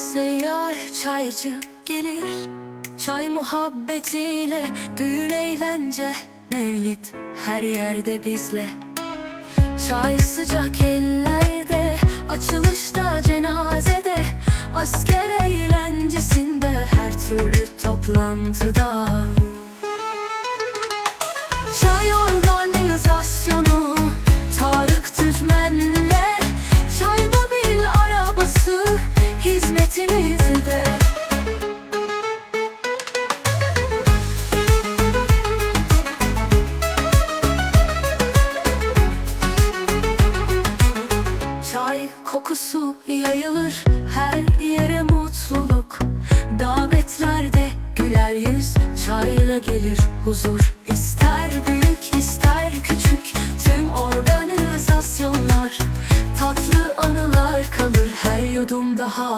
Seyyar çaycı gelir. Çay muhabbetiyle Düğün eğlence Mevlid her yerde bizle. Çay sıcak ellerde Açılışta cenazede. Asker eğlencesinde Her türlü toplantıda hizmetinizde Çay kokusu yayılır her yere mutluluk. Davetlerde güler yüz çayla gelir huzur. İster büyük ister küçük tüm organizasyonlar. Tatlı anılar kalır her yudum daha